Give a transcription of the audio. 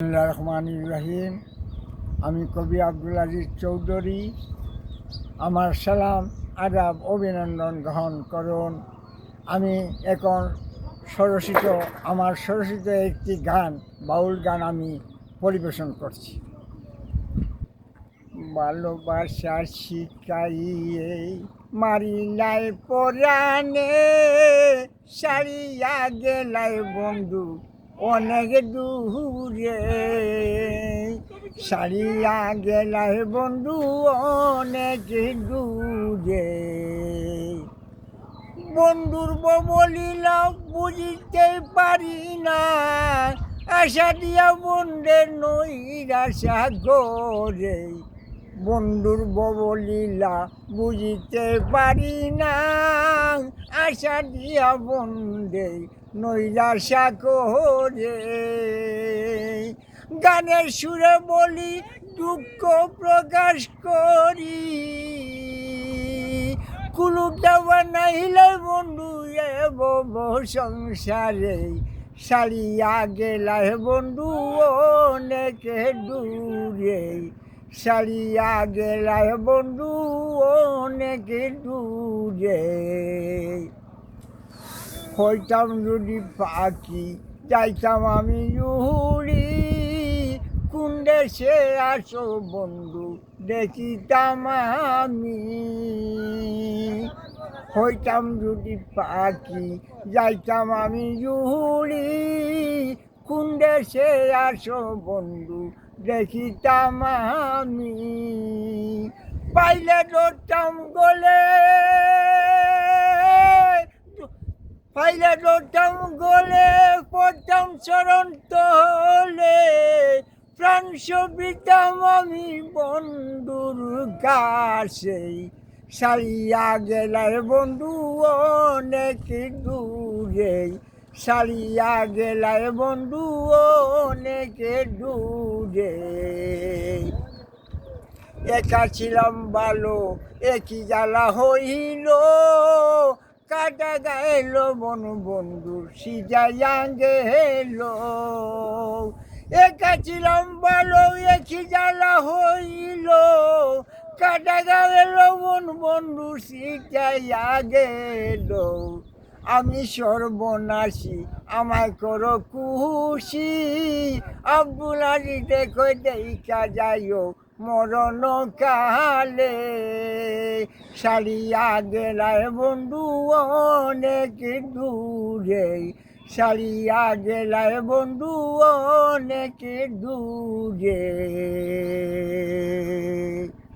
রহমান ইব্রাহিম আমি কবি আব্দুল আজিজ চৌধুরী। আমার সালাম, আদাব, অভিনন্দন গ্রহণ করুন। আমি এখন সরসিত আমার সরসিত একটি গান, বাউল গান আমি পরিবেশন করছি। ভালোবাসা শিখাইয়ে মারিলাই পরাণে, সারিয়া গেলাই বন্ধু অনেক দূরে সারিয়া গেলাই বন্ধু, অনেক দূরে বন্ধুর বলিল বুঝিতে পারি না, আশা দিয়া বন্ধের নইরা সাগরে। বন্ধুর বলিলা বুঝিতে পারি না। আশা দিয়া বন্ধে নইরা সাগরে। গানের সুরে বলি দুঃখ প্রকাশ করি। কুলুটা বানাইলে বন্ধু এব সংসারে। সারিয়া গেলায় বন্ধু অনেকে দূরে। সারিয়া গেলায় বন্ধু, অনেকে দূরে। হইতাম যদি পাখি, যাইতাম আমি উড়ি কোন দেশে আসো বন্ধু, দেখিতাম আমি। হইতাম যদি পাখি, যাইতাম আমি উড়ি কোন দেশে আসো বন্ধু দেখিতাম আমি, পাইলে ধরতাম গলে। পাইলে ধরতাম গলে, পড়তাম চরণ তলে। প্রাণ সবিতাম আমি বন্ধুর কাছে। সারিয়া গেলায় বন্ধু অনেক দূরে। সারিয়া গেলায় বন্ধু অনেক দূরে একা ছিলাম ভালো একই জ্বালা হইল। কাটা গাইল বন বন্ধু, সিজাইয়া গেল। একা ছিলাম ভালো একই জ্বালা হইল। কাটা গাইল বন বন্ধু, সিজাইয়া গেল। আমি সর্বনাশী, আমায় করো খুশি আব্দুল আজি দেখো, দেখা যাইও মরণ কালে। সারিয়া গেলায় বন্ধু, অনেক দূরে। সারিয়া গেলায় বন্ধু, অনেক দূরে।